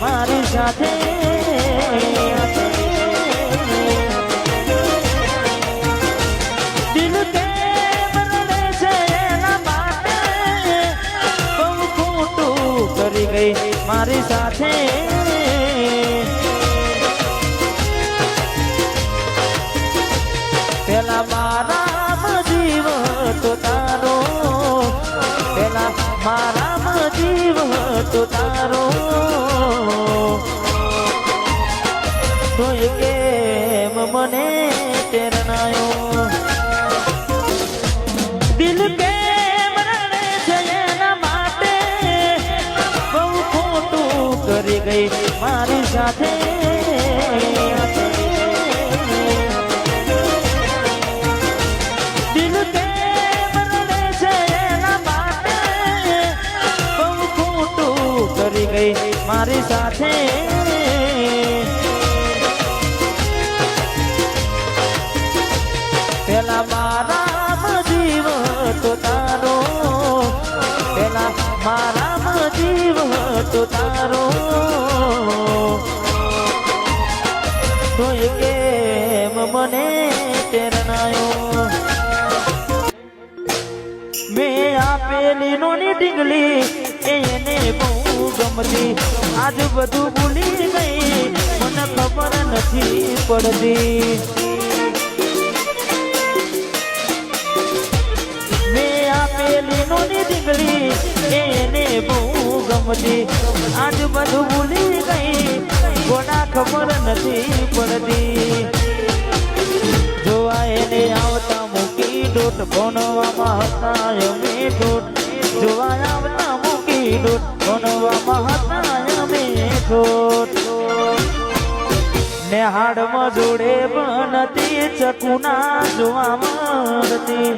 મારી સાથે. દિલ કેમ રડે છે એના માટે બહુ ગઈ મારી સાથે. પેલા મારા જીવ તો તારો, પેલા મારામાં જીવ તો તારો તોય કેમ મને તેરનાયો દિલ કે મરણે છે એના માટે? બહુ ખોટું કરી ગઈ મારી સાથે. દિલ કેમ કરી ગઈ મારી સાથે. પેલા મારા જીવ તો તારો. પેલા મારા જીવ તો તારો. તું કેમ મને તેરનાયો મેં આપેલી નોની ઢીંગલી એને આજ બધું ભૂલી ગઈ. મને ખબર નથી પડતી. મેં આપેલી નોની એને બહુ ગમતી. આજ બધું ભૂલી ગઈ. કોના ખબર નથી પડતી. જોવા એને આવતા મૂકી ડોટ ભણવામાં હતા અમે જોવા આવતા મૂકી ડોટ ને હાડમાં જોડે બનતી ચકુના જોવા મળતી.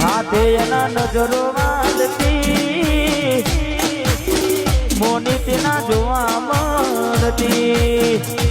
હાથે એના નજરો વાંધતી તેના જોવા મળતી.